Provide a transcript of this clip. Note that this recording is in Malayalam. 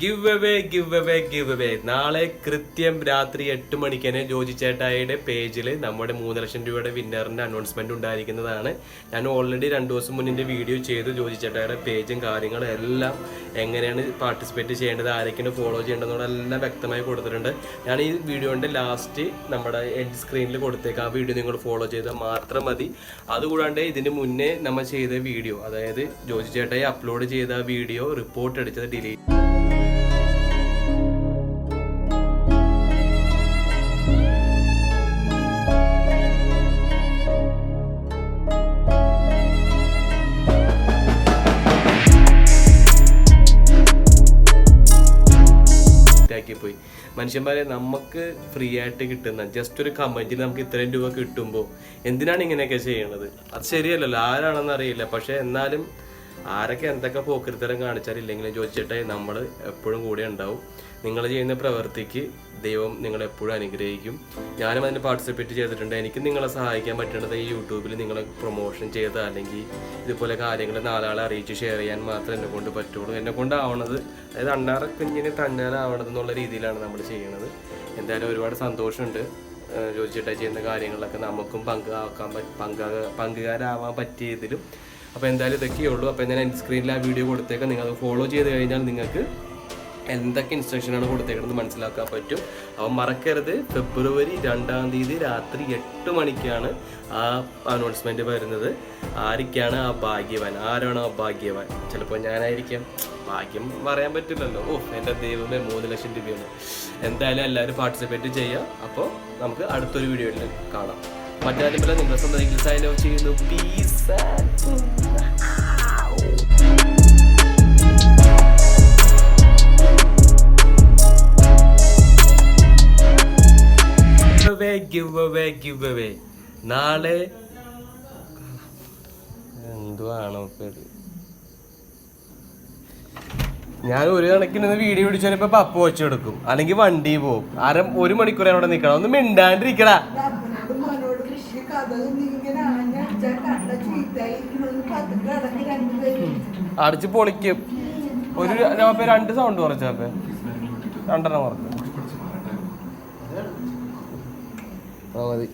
Give away give away give away നാളെ കൃത്യം രാത്രി എട്ട് മണിക്ക് തന്നെ ജോജി ചേട്ടായിയുടെ പേജിൽ നമ്മുടെ മൂന്ന് ലക്ഷം രൂപയുടെ വിന്നറിന്റെ അനൗൺസ്മെന്റ് ഉണ്ടായിരിക്കുന്നതാണ്. ഞാൻ ഓൾറെഡി രണ്ട് ദിവസം മുന്നിന്റെ വീഡിയോ ചെയ്തു ജോജി ചേട്ടായുടെ പേജും കാര്യങ്ങളും എല്ലാം. എങ്ങനെയാണ് പാർട്ടിസിപ്പേറ്റ് ചെയ്യേണ്ടത് ആരൊക്കെയാണ് ഫോളോ ചെയ്യേണ്ടത് എല്ലാം വ്യക്തമായി കൊടുത്തിട്ടുണ്ട്. ഞാൻ ഈ വീഡിയോന്റെ ലാസ്റ്റ് നമ്മുടെ എഡ് സ്ക്രീനിൽ കൊടുത്തേക്കാം. ആ വീഡിയോ നിങ്ങൾ ഫോളോ ചെയ്താൽ മാത്രം മതി. അതുകൂടാണ്ട് ഇതിന് മുന്നേ നമ്മൾ ചെയ്ത വീഡിയോ അതായത് ജോജി ചേട്ടായി അപ്ലോഡ് ചെയ്ത വീഡിയോ റിപ്പോർട്ട് അടിച്ചത് ഡിലീറ്റ് പോയി മനുഷ്യന്മാരെ നമുക്ക് ഫ്രീ ആയിട്ട് കിട്ടുന്ന ജസ്റ്റ് ഒരു കമന്റിൽ നമുക്ക് ഇത്രയും രൂപ കിട്ടുമ്പോൾ എന്തിനാണ് ഇങ്ങനെയൊക്കെ ചെയ്യണത്? അത് ശരിയല്ലല്ലോ ആരാണെന്ന് അറിയില്ല. പക്ഷെ എന്നാലും ആരൊക്കെ എന്തൊക്കെ പോക്കരുത്തരം കാണിച്ചാലില്ലെങ്കിലും ചോദിച്ചിട്ടേ നമ്മൾ എപ്പോഴും കൂടെ ഉണ്ടാവും. നിങ്ങൾ ചെയ്യുന്ന പ്രവൃത്തിക്ക് ദൈവം നിങ്ങളെ എപ്പോഴും അനുഗ്രഹിക്കും. ഞാനും അതിന് പാർട്ടിസിപ്പേറ്റ് ചെയ്തിട്ടുണ്ട്. എനിക്ക് നിങ്ങളെ സഹായിക്കാൻ പറ്റുന്നത് ഈ യൂട്യൂബിൽ നിങ്ങളെ പ്രൊമോഷൻ ചെയ്ത് അല്ലെങ്കിൽ ഇതുപോലെ കാര്യങ്ങൾ നാലാളെ അറിയിച്ച് ഷെയർ ചെയ്യാൻ മാത്രമേ എന്നെ കൊണ്ട് പറ്റുള്ളൂ. എന്നെ കൊണ്ടാവണത് അതായത് അണ്ണാറ കുഞ്ഞിന് തന്നാലാവണത് എന്നുള്ള രീതിയിലാണ് നമ്മൾ ചെയ്യുന്നത് എന്തായാലും ഒരുപാട് സന്തോഷമുണ്ട്. ചോദിച്ചിട്ട് ചെയ്യുന്ന കാര്യങ്ങളൊക്കെ നമുക്കും പങ്കാക്കാൻ പങ്കാ പങ്കുകാരാവാൻ പറ്റിയതിലും അപ്പോൾ എന്തായാലും ഇതൊക്കെയേ ഉള്ളൂ. അപ്പോൾ ഞാൻ എന്റെ സ്ക്രീനിൽ ആ വീഡിയോ കൊടുത്തേക്കാം. നിങ്ങൾ അത് ഫോളോ ചെയ്ത് കഴിഞ്ഞാൽ നിങ്ങൾക്ക് എന്തൊക്കെ ഇൻസ്ട്രക്ഷനാണ് കൊടുത്തേക്കുന്നത് മനസ്സിലാക്കാൻ പറ്റും. അപ്പം മറക്കരുത്. ഫെബ്രുവരി രണ്ടാം തീയതി രാത്രി എട്ട് മണിക്കാണ് ആ അനൗൺസ്മെന്റ് വരുന്നത്. ആരൊക്കെയാണ് ആ ഭാഗ്യവാൻ? ആരാണ് ആ ഭാഗ്യവാൻ? ചിലപ്പോൾ ഞാനായിരിക്കാം. ഭാഗ്യം പറയാൻ പറ്റില്ലല്ലോ. ഓ എന്റെ ദൈവമേ മൂന്ന് ലക്ഷം രൂപയാണ്. എന്തായാലും എല്ലാവരും പാർട്ടിസിപ്പേറ്റ് ചെയ്യാം. അപ്പോൾ നമുക്ക് അടുത്തൊരു വീഡിയോയിൽ കാണാം. മറ്റാരും നിങ്ങളെ സ്വന്തം സൈൻ ഓഫ് ചെയ്യുന്നു. Peace give away, give away. നാളെ എന്തുവാണോ പേര്? ഞാൻ ഒരു കണക്കിന് വീഡിയോ ഇപ്പൊ പപ്പ വെച്ചെടുക്കും അല്ലെങ്കിൽ വണ്ടി പോകും. അര ഒരു മണിക്കൂർ അവിടെ നിൽക്കണം. ഒന്ന് മിണ്ടാണ്ടിരിക്കടാ. അടിച്ച് പൊളിക്കും. ഒരു രണ്ട് സൗണ്ട് കുറച്ചപ്പേ രണ്ടെണ്ണം കുറച്ച്. ഭഗവതി